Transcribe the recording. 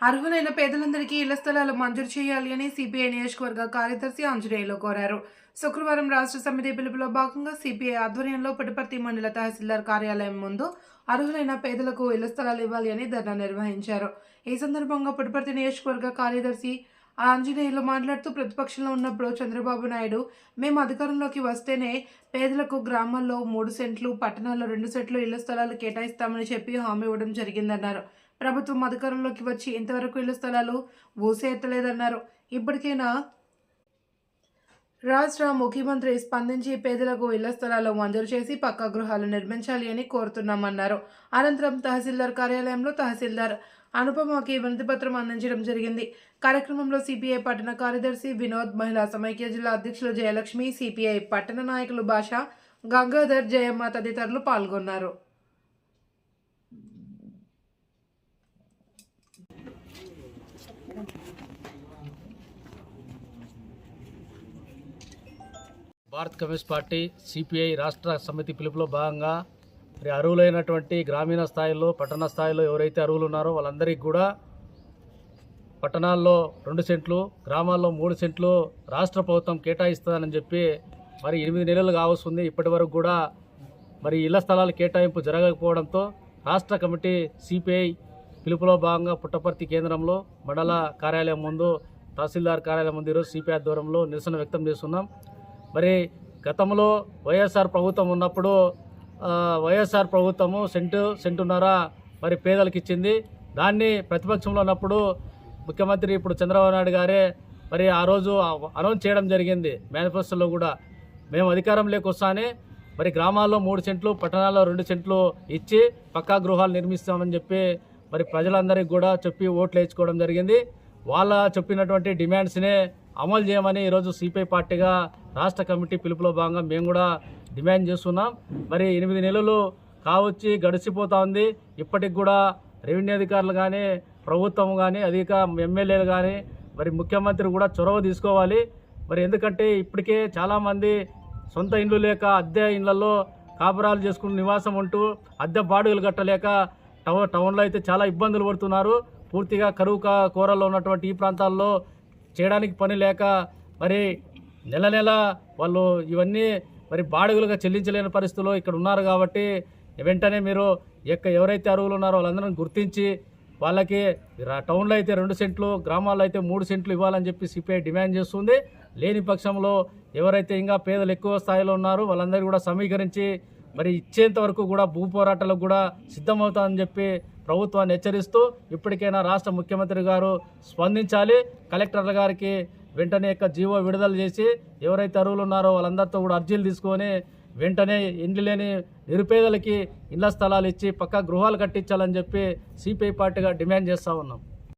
అర్హులైన పేదలందరికీ ఇళ్ళ స్థలాలు మంజూరు చేయాలి అని సిపిఐ నియోజకవర్గ కార్యదర్శి ఆంజనేయులు కోరారు. శుక్రవారం రాష్ట్ర సమితి పిలుపులో భాగంగా సిపిఐ ఆధ్వర్యంలో పుట్టపర్తి మండల తహసీల్దార్ కార్యాలయం ముందు అర్హులైన పేదలకు ఇళ్ళ స్థలాలు ఇవ్వాలి అని ధర్నా నిర్వహించారు. ఈ సందర్భంగా పుట్టపర్తి నియోజకవర్గ కార్యదర్శి ఆంజనేయులు మాట్లాడుతూ ప్రతిపక్షంలో ఉన్నప్పుడు చంద్రబాబు నాయుడు మేము అధికారంలోకి వస్తేనే పేదలకు గ్రామాల్లో మూడు సెంట్లు పట్టణాల్లో రెండు సెంట్లు ఇళ్ళ స్థలాలు కేటాయిస్తామని చెప్పి హామీ ఇవ్వడం జరిగిందన్నారు. ప్రభుత్వం అధికారంలోకి వచ్చి ఇంతవరకు ఇళ్ళ స్థలాలు ఊసే ఎత్తలేదన్నారు ఇప్పటికైనా రాష్ట్ర ముఖ్యమంత్రి స్పందించి పేదలకు ఇళ్ళ స్థలాలు మంజూరు చేసి పక్కా గృహాలు నిర్మించాలి అని కోరుతున్నామన్నారు. అనంతరం తహసీల్దార్ కార్యాలయంలో తహసీల్దార్ అనుపమకి వినతిపత్రం అందించడం జరిగింది. కార్యక్రమంలో సిపిఐ పట్టణ కార్యదర్శి వినోద్ మహిళా సమైక్య జిల్లా అధ్యక్షులు జయలక్ష్మి సిపిఐ పట్టణ నాయకులు భాష గంగాధర్ జయమ్మ తదితరులు పాల్గొన్నారు. భారత్ కమ్యూనిస్ట్ పార్టీ సిపిఐ రాష్ట్ర సమితి పిలుపులో భాగంగా మరి అర్హులైనటువంటి గ్రామీణ స్థాయిలో పట్టణ స్థాయిలో ఎవరైతే అర్హులు ఉన్నారో వాళ్ళందరికీ కూడా పట్టణాల్లో రెండు సెంట్లు గ్రామాల్లో మూడు సెంట్లు రాష్ట్ర ప్రభుత్వం కేటాయిస్తుందని చెప్పి మరి ఎనిమిది నెలలు కావస్తుంది ఇప్పటి వరకు కూడా మరి ఇళ్ళ స్థలాల కేటాయింపు జరగకపోవడంతో రాష్ట్ర కమిటీ సిపిఐ పిలుపులో భాగంగా పుట్టపర్తి కేంద్రంలో మండల కార్యాలయం ముందు తహసీల్దార్ కార్యాలయం ముందు ఈరోజు సిపిఐ ఆధ్వర్యంలో నిరసన వ్యక్తం చేస్తున్నాం. మరి గతంలో వైఎస్ఆర్ ప్రభుత్వం ఉన్నప్పుడు వైఎస్ఆర్ ప్రభుత్వము సెంటు సెంటున్నర మరి పేదలకు ఇచ్చింది. దాన్ని ప్రతిపక్షంలో ఉన్నప్పుడు ముఖ్యమంత్రి ఇప్పుడు చంద్రబాబు నాయుడు గారే మరి ఆ రోజు అనౌన్స్ చేయడం జరిగింది మేనిఫెస్టోలో కూడా. మేము అధికారంలోకి వస్తానే మరి గ్రామాల్లో మూడు సెంట్లు పట్టణాల్లో రెండు సెంట్లు ఇచ్చి పక్కా గృహాలు నిర్మిస్తామని చెప్పి మరి ప్రజలందరికీ కూడా చెప్పి ఓట్లు వేయించుకోవడం జరిగింది. వాళ్ళ చెప్పినటువంటి డిమాండ్స్నే అమలు చేయమని ఈరోజు సిపిఐ పార్టీగా రాష్ట్ర కమిటీ పిలుపులో భాగంగా మేము కూడా డిమాండ్ చేస్తున్నాం. మరి ఎనిమిది నెలలు కావచ్చి గడిచిపోతా ఉంది. ఇప్పటికి కూడా రెవెన్యూ అధికారులు కానీ ప్రభుత్వం కానీ అధిక ఎమ్మెల్యేలు కానీ మరి ముఖ్యమంత్రి కూడా చొరవ తీసుకోవాలి. మరి ఎందుకంటే ఇప్పటికే చాలామంది సొంత ఇండ్లు లేక అద్దె ఇండ్లలో కాపురాలు చేసుకుని నివాసం ఉంటూ అద్దె బాడుగలు కట్టలేక టౌన్ టౌన్లో అయితే చాలా ఇబ్బందులు పడుతున్నారు. పూర్తిగా కరువు కూరల్లో ఉన్నటువంటి ఈ ప్రాంతాల్లో చేయడానికి పని లేక మరి నెల నెల వాళ్ళు ఇవన్నీ మరి బాడుగులుగా చెల్లించలేని పరిస్థితుల్లో ఇక్కడ ఉన్నారు కాబట్టి వెంటనే మీరు ఎక్క ఎవరైతే అరువులు ఉన్నారో వాళ్ళందరిని గుర్తించి వాళ్ళకి రా- టౌన్లో అయితే రెండు సెంట్లు గ్రామాల్లో అయితే మూడు సెంట్లు ఇవ్వాలని చెప్పి సిపిఐ డిమాండ్ చేస్తుంది. లేని పక్షంలో ఎవరైతే ఇంకా పేదలు ఎక్కువ స్థాయిలో ఉన్నారో వాళ్ళందరూ కూడా సమీకరించి మరి ఇచ్చేంత వరకు కూడా భూ పోరాటాలకు కూడా సిద్ధమవుతామని చెప్పి ప్రభుత్వాన్ని హెచ్చరిస్తూ ఇప్పటికైనా రాష్ట్ర ముఖ్యమంత్రి గారు స్పందించాలి. కలెక్టర్ల గారికి వెంటనే యొక్క జీవో విడుదల చేసి ఎవరైతే అరువులు ఉన్నారో వాళ్ళందరితో కూడా అర్జీలు తీసుకొని వెంటనే ఇండ్లు లేని నిరుపేదలకి ఇళ్ళ స్థలాలు ఇచ్చి పక్కా గృహాలు కట్టించాలని చెప్పి సిపిఐ పార్టీగా డిమాండ్ చేస్తూ ఉన్నాం.